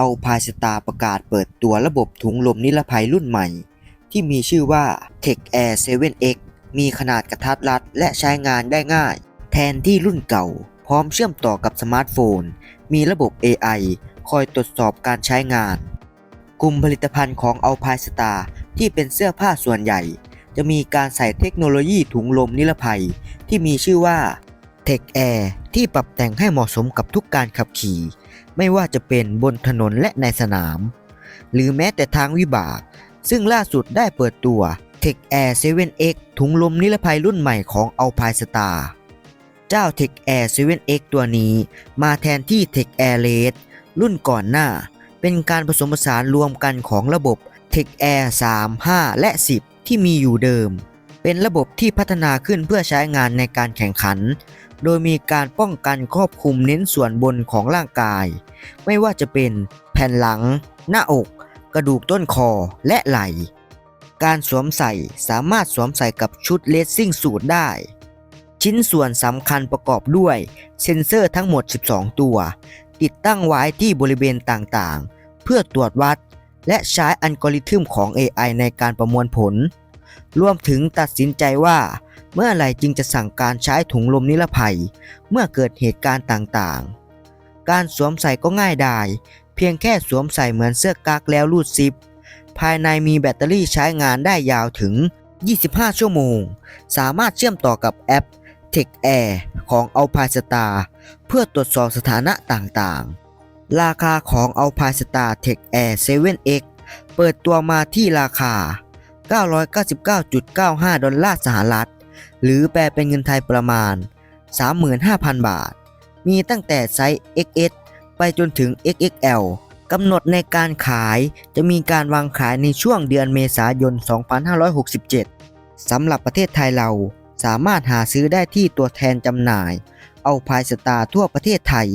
เอาพายสตาประกาศเปิดตัวระบบถุงลมนิรภัยรุ่นใหม่ ที่มีชื่อว่า Tech Air 7X มีขนาดกระทัดรัดและใช้งานได้ง่าย แทนที่รุ่นเก่า พร้อมเชื่อมต่อกับสมาร์ทโฟน มีระบบ AI คอยตรวจสอบการใช้งาน กลุ่มผลิตภัณฑ์ของ Alpine Star ที่เป็นเสื้อผ้าส่วนใหญ่ จะมีการใส่เทคโนโลยีถุงลมนิรภัยที่มีชื่อว่า Tech Air ที่ปรับแต่งให้เหมาะสมกับทุกการขับขี่ ไม่ว่าจะเป็นบนถนนและในสนาม หรือแม้แต่ทางวิบาก ซึ่งล่าสุดได้เปิดตัว Tech Air 7X ถุงลมนิรภัยรุ่นใหม่ของ Alpine Star เจ้า Tech Air 7X ตัวนี้ มาแทนที่ Tech Air Red รุ่นก่อนหน้า เป็นการผสมผสานรวมกันของระบบ Tech Air 3 5 และ 10 ที่มีอยู่เดิม เป็นระบบที่พัฒนาขึ้นเพื่อใช้งานในการแข่งขัน โดยมีการป้องกันครอบคลุมเน้นส่วนบนของร่างกาย ไม่ว่าจะเป็นแผ่นหลัง หน้าอก กระดูกต้นคอและไหล่ การสวมใส่สามารถสวมใส่กับชุดเลสซิ่งสูทได้ ชิ้นส่วนสำคัญประกอบด้วย เซ็นเซอร์ทั้งหมด 12 ตัว ติดตั้งไว้ที่บริเวณต่างๆ เพื่อตรวจวัด และใช้อัลกอริทึมของ AI ในการประมวลผล รวมถึงตัดสินใจว่าเมื่อไหร่จึงจะสั่งการใช้ถุงลมนิรภัย เมื่อเกิดเหตุการณ์ต่างๆ การสวมใส่ก็ง่ายดาย เพียงแค่สวมใส่เหมือนเสื้อกั๊กแล้วรูดซิป ภายในมีแบตเตอรี่ใช้งานได้ยาวถึง 25 ชั่วโมง สามารถเชื่อมต่อกับแอป Tech Air ของ Alpine Star เพื่อตรวจสอบสถานะต่างๆ ราคาของ Alpine Star Tech Air 7X เปิดตัวมาที่ราคา 999.95 ดอลลาร์สหรัฐ หรือแปลเป็นเงินไทยประมาณ 35,000 บาท มีตั้งแต่ไซส์ XS ไปจนถึง XXL กำหนดในการขายจะมีการวางขายในช่วงเดือนเมษายน 2567 สำหรับประเทศไทยเราสามารถหาซื้อได้ที่ตัวแทนจำหน่าย เอาพายสตาร์ทั่วประเทศไทย